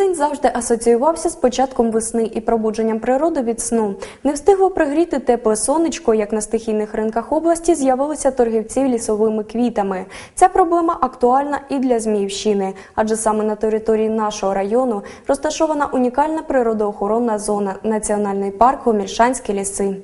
Березень завжди асоціювався з початком весни і пробудженням природи від сну. Не встигло пригріти тепле сонечко, як на стихійних ринках області з'явилися торгівці лісовими квітами. Ця проблема актуальна і для Зміївщини, адже саме на території нашого району розташована унікальна природоохоронна зона Національний парк Гомільшанські ліси.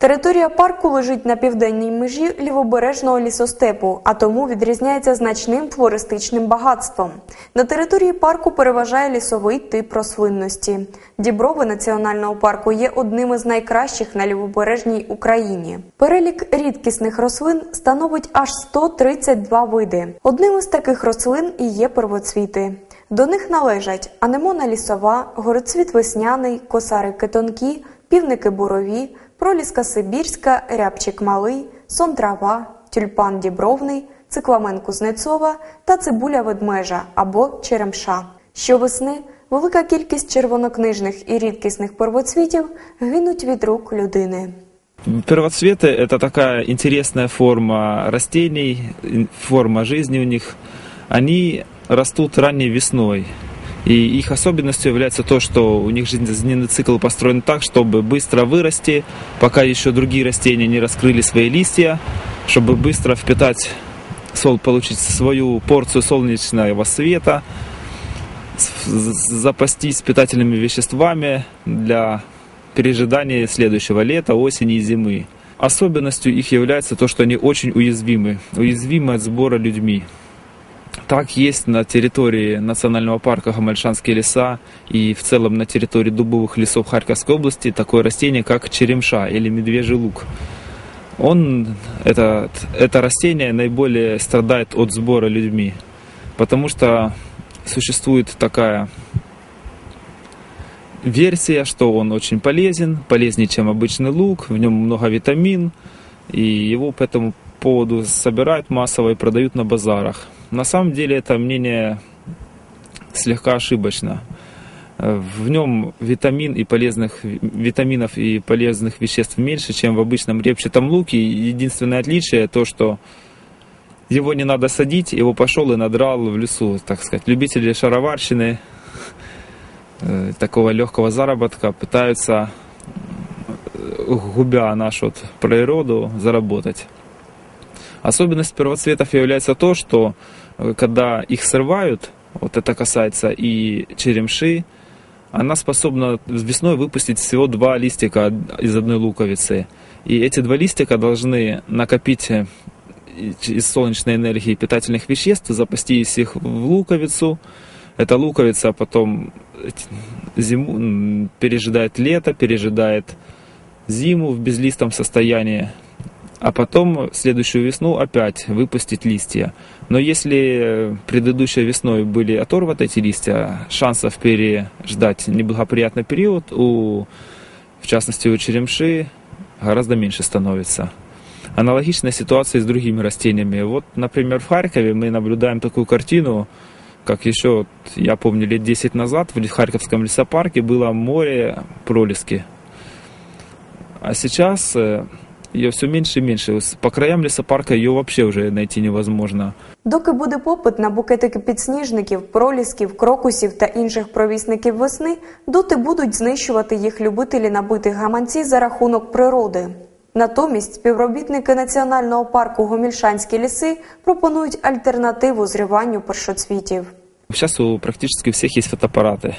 Територія парку лежить на південній межі лівобережного лісостепу, а тому відрізняється значним флористичним багатством. На території парку переважає лісовий тип рослинності. Діброви національного парку є одним із найкращих на лівобережній Україні. Перелік рідкісних рослин становить аж 132 види. Одним із таких рослин і є первоцвіти. До них належать анемона лісова, горецвіт весняний, косарики тонкі, півники бурові, проліска сибірська, рябчик малий, сон трава, тюльпан дібровний, цикламен кузнецова та цибуля ведмежа або черемша. Щовесни велика кількість червонокнижних і рідкісних первоцвітів гинуть від рук людини. Первоцветы – это такая интересная форма растений, форма жизни у них. Они растут ранней весной. И их особенностью является то, что у них жизненный цикл построен так, чтобы быстро вырасти, пока еще другие растения не раскрыли свои листья, чтобы быстро впитать, сол, получить свою порцию солнечного света, запастись питательными веществами для пережидания следующего лета, осени и зимы. Особенностью их является то, что они очень уязвимы, уязвимы от сбора людьми. Так есть на территории национального парка Гамальшанские леса и в целом на территории дубовых лесов Харьковской области такое растение, как черемша или медвежий лук. Он, это, это растение наиболее страдает от сбора людьми, потому что существует такая версия, что он очень полезен, полезнее, чем обычный лук, в нем много витамин, и его по этому поводу собирают массово и продают на базарах. На самом деле это мнение слегка ошибочно. В нем витамин и полезных, витаминов и полезных веществ меньше, чем в обычном репчатом луке. Единственное отличие то, что его не надо садить, его пошел и надрал в лесу, так сказать. Любители шароварщины, э, такого легкого заработка пытаются, э, губя нашу природу, заработать. Особенность первоцветов является то, что э, когда их срывают, вот это касается и черемши, она способна весной выпустить всего два листика из одной луковицы. И эти два листика должны накопить э, из солнечной энергии питательных веществ, запастись их в луковицу. Эта луковица потом зиму, пережидает лето, пережидает зиму в безлистом состоянии, а потом следующую весну опять выпустить листья. Но если предыдущей весной были оторваны эти листья, шансов переждать неблагоприятный период у, в частности, у черемши гораздо меньше становится. Аналогичная ситуация с другими растениями. Вот, например, в Харькове мы наблюдаем такую картину, как еще, я помню, лет 10 назад в Харьковском лесопарке было море пролески. А сейчас э, ее все меньше и меньше. По краям лесопарка ее вообще уже найти невозможно. Доки буде попит на букетики підсніжників, пролісків, крокусів та інших провісників весни, доти будуть знищувати їх любителі набитих гаманці за рахунок природи. Натомість співробітники національного парку Гомільшанські ліси пропонують альтернативу зриванню першоцвітів. Сейчас у всех есть фотоаппараты.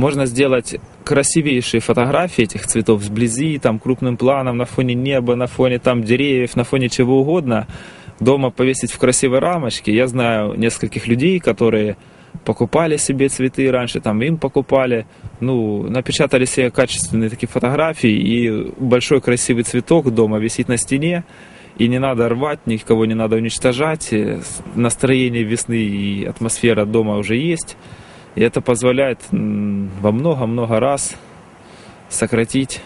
Можно сделать красивейшие фотографии этих цветов сблизи, там крупным планом, на фоне неба, на фоне там деревьев, на фоне чего угодно. Дома повесить в красивой рамочке. Я знаю нескольких людей, которые покупали себе цветы раньше, там им покупали, ну, напечатали себе качественные такие фотографии, и большой красивый цветок дома висит на стене, и не надо рвать, никого не надо уничтожать, э, настроение весны и атмосфера дома уже есть, и это позволяет во много-много раз сократить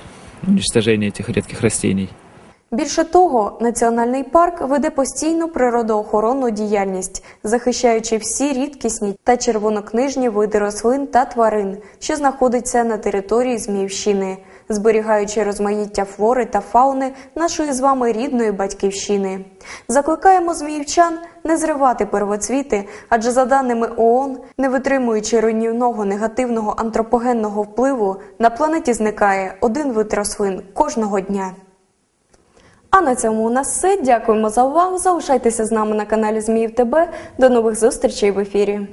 уничтожение этих редких растений. Більше того, національний парк веде постійну природоохоронну діяльність, захищаючи всі рідкісні та червонокнижні види рослин та тварин, що знаходяться на території Зміївщини. Зберігаючи розмаїття флори та фауни нашої з вами рідної батьківщини. Закликаємо зміївчан не зривати первоцвіти, адже за даними ООН, не витримуючи руйнівного негативного антропогенного впливу, на планеті зникає один вид рослин кожного дня. А на цьому у нас все. Дякуємо за увагу. Залишайтеся з нами на каналі Зміїв ТБ. До нових зустрічей в ефірі.